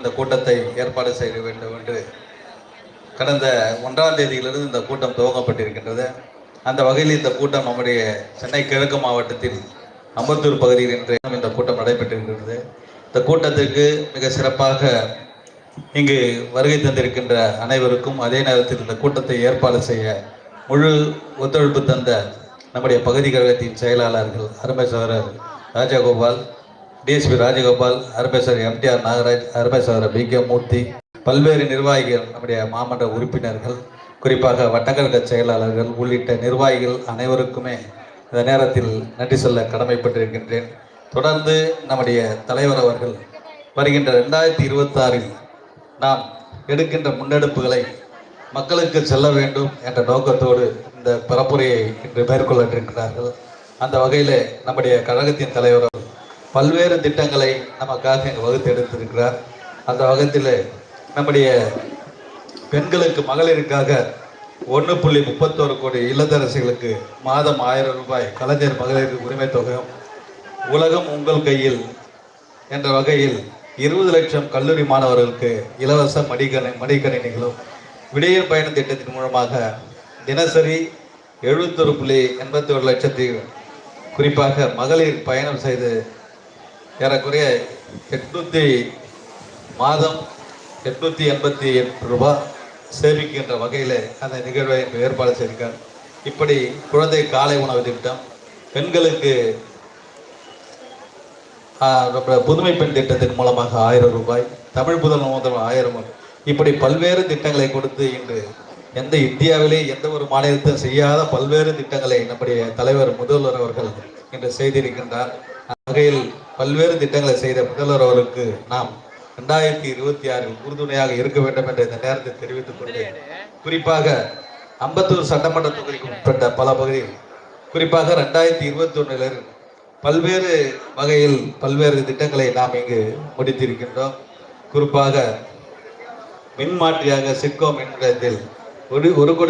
இந்த கூட்டத்தை ஏற்பாடு செய்ய வேண்டும் என்று கடந்த ஒன்றாம் தேதியிலிருந்து இந்த கூட்டம் துவங்கப்பட்டிருக்கின்றது. அந்த வகையில் இந்த கூட்டம் நம்முடைய சென்னை கிழக்கு மாவட்டத்தில் அம்பத்தூர் பகுதியில் இன்று இந்த கூட்டம் நடைபெற்றிருக்கிறது இந்த கூட்டத்திற்கு மிக சிறப்பாக இங்கு வருகை தந்திருக்கின்ற அனைவருக்கும் அதே நேரத்தில் இந்த கூட்டத்தை ஏற்பாடு செய்ய முழு ஒத்துழைப்பு தந்த நம்முடைய பகுதி கழகத்தின் செயலாளர்கள் அருமை ராஜகோபால் டிஎஸ்பி ராஜகோபால் அருமை எம்டிஆர் நாகராஜ் அருமை பி கே மூர்த்தி பல்வேறு நிர்வாகிகள் நம்முடைய மாமன்ற உறுப்பினர்கள் குறிப்பாக வட்டக்கழக செயலாளர்கள் உள்ளிட்ட நிர்வாகிகள் அனைவருக்குமே இந்த நேரத்தில் நன்றி சொல்ல கடமைப்பட்டிருக்கின்றேன். தொடர்ந்து நம்முடைய தலைவர் அவர்கள் வருகின்ற ரெண்டாயிரத்தி இருபத்தாறில் நாம் எடுக்கின்ற முன்னெடுப்புகளை மக்களுக்கு செல்ல வேண்டும் என்ற நோக்கத்தோடு இந்த பரப்புரையை இன்று மேற்கொள்ளிருக்கிறார்கள் அந்த வகையில் நம்முடைய கழகத்தின் தலைவர் பல்வேறு திட்டங்களை நமக்காக எங்கள் வகுத்து எடுத்திருக்கிறார். அந்த வகத்தில் நம்முடைய பெண்களுக்கு மகளிருக்காக ஒன்று புள்ளி முப்பத்தோரு கோடி இல்லத்தரசிகளுக்கு மாதம் ஆயிரம் ரூபாய் கலைஞர் மகளிர் உரிமை தொகையும் உலகம் உங்கள் கையில் என்ற வகையில் இருபது லட்சம் கல்லூரி மாணவர்களுக்கு இலவச மடிக்கணி மடிக்கணினிகளும் விடியல் பயண திட்டத்தின் மூலமாக தினசரி எழுபத்தொரு புள்ளி எண்பத்தி ஒரு லட்சத்தி குறிப்பாக மகளிர் பயணம் செய்து ஏறக்குறைய எட்நூற்றி மாதம் எட்நூற்றி எண்பத்தி எட்டு ரூபாய் சேமிக்கின்ற வகையில் அந்த நிகழ்வை ஏற்பாடு செய்திருக்கார். இப்படி குழந்தை காலை உணவு திட்டம் பெண்களுக்கு நம்ம புதுமை பெண் திட்டத்தின் மூலமாக ஆயிரம் ரூபாய் தமிழ் புதல் முதல் ஆயிரம் இப்படி பல்வேறு திட்டங்களை கொடுத்து இன்று எந்த இந்தியாவிலே எந்த ஒரு மாநிலத்திலும் செய்யாத பல்வேறு திட்டங்களை நம்முடைய தலைவர் முதல்வர் அவர்கள் இன்று செய்திருக்கின்றார். வகையில் பல்வேறு திட்டங்களை செய்த முதல்வர் அவருக்கு நாம் ரெண்டாயிரத்தி இருபத்தி ஆறில் உறுதுணையாக இருக்க வேண்டும் என்ற இந்த நேரத்தை தெரிவித்துக் கொண்டேன் குறிப்பாக அம்பத்தூர் சட்டமன்ற தொகுதிக்கு உட்பட்ட பல பகுதியில் குறிப்பாக ரெண்டாயிரத்தி இருபத்தி ஒன்றில் பல்வேறு வகையில் பல்வேறு திட்டங்களை நாம் இங்கு முடித்திருக்கின்றோம். குறிப்பாக மின்மாற்றியாக சிட்கோ மின் நிலையத்தில் ஒரு ஒரு கோடி